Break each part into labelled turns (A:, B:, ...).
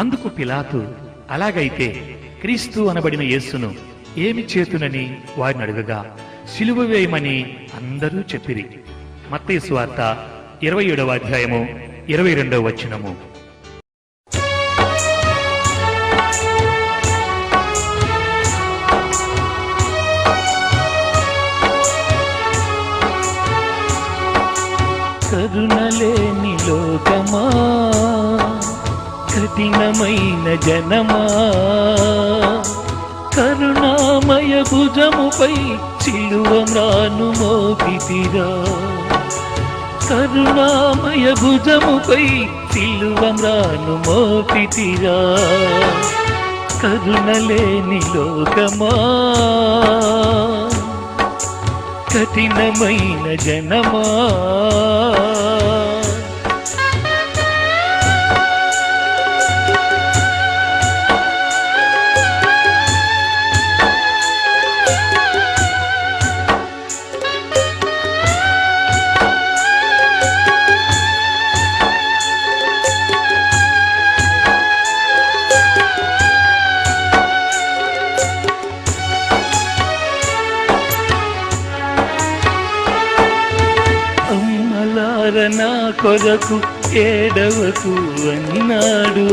A: అందుకు పిలాతు అలాగైతే క్రీస్తు అనబడిన యేసును ఏమి చేతునని వారిని అడుగగా సిలువ వేయమని అందరూ చెప్పిరి. మత్తయి వార్త ఇరవై ఏడవ అధ్యాయము ఇరవై రెండవ వచనము.
B: కరుణలేని లోకమా? కఠినమైన జనమా? కరుణామయ భుజముపై చిలువమ్రాను మోపితిరా? కరుణామయ భుజముపై చిలువమ్రాను మోపితిరా? కరుణలేని లోకమా? కఠినమైన జనమా? నా కొరకు ఏడవకు అన్నాడు.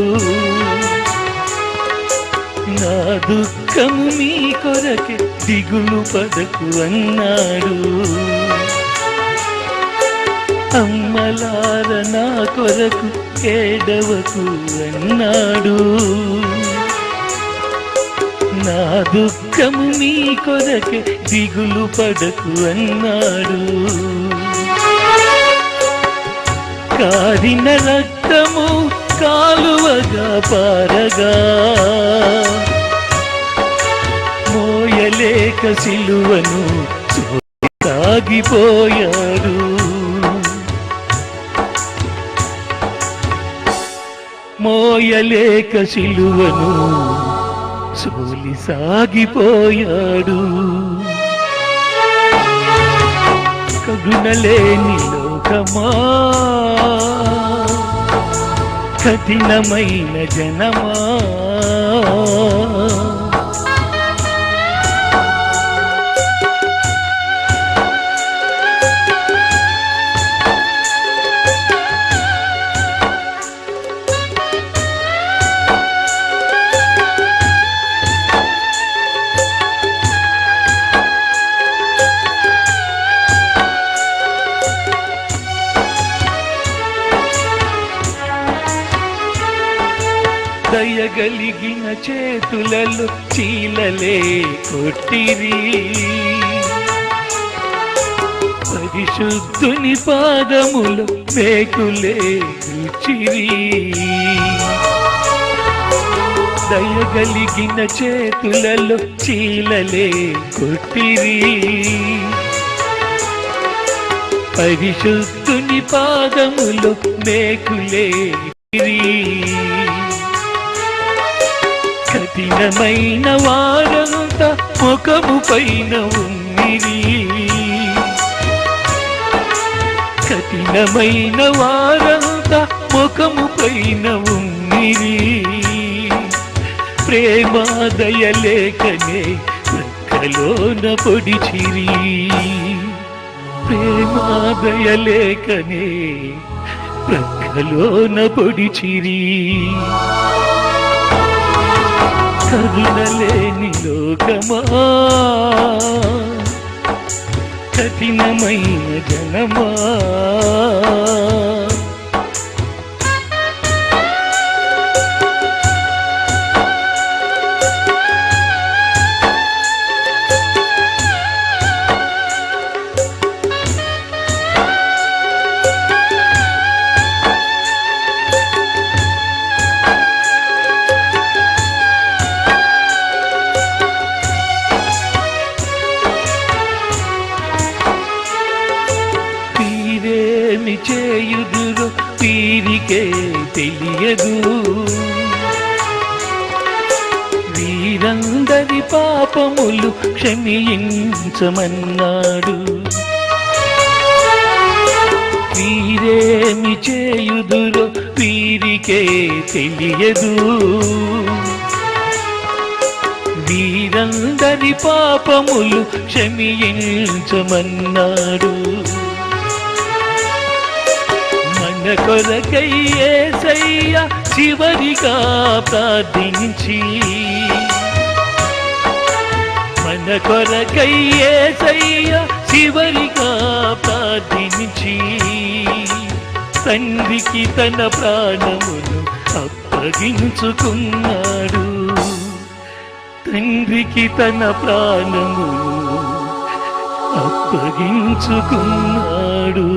B: నా దుఃఖము మీ కొరకే దిగులు పదకు అన్నాడు. అమ్మలార నా కొరకు ఏడవకు అన్నాడు. నా దుఃఖము మీ కొరకే దిగులు పడకు అన్నాడు. కారిన రక్తము కాలువగా పారగా. మోయలేక సిలువను సాగిపోయాడు. మోయలేక సిలువను సోలి సాగిపోయాడు. కగుణలేని లోకమా కఠినమైన జనమా? చేయగలిగిన చేతులలో చీలలే కొట్టిరి. పరిశుద్ధుని పాదములు మేకులే రుచిరి దయగలిగిన చేతులలో చీలలే కొట్టిరి. పరిశుద్ధుని పాదములు మేకులే రుచిరి. కఠినమైన వారంత ముఖము పైన ఉన్నిరి. కఠినమైన వారంత ముఖము పైన ఉన్నిరి. ప్రేమ దయలేకనే ప్రక్కలోన పొడిచిరి. ప్రేమ ప్రక్కలోన పొడిచిరి. కరుణలేని లోకమా? కఠినమైన జనమా? నీకే తెలియదు. వీరందరి పాపములు క్షమించమన్నాడు. వీరేమి చేయుదురో వీరికే తెలియదు. వీరందరి పాపములు క్షమించమన్నాడు. మన సయ్య చివరిగా ప్రార్థించి. మన కొరకై సయ్య చివరిగా ప్రార్థించి. తండ్రికి తన ప్రాణమును అప్పగించుకున్నాడు. తండ్రికి తన ప్రాణమును అప్పగించుకున్నాడు.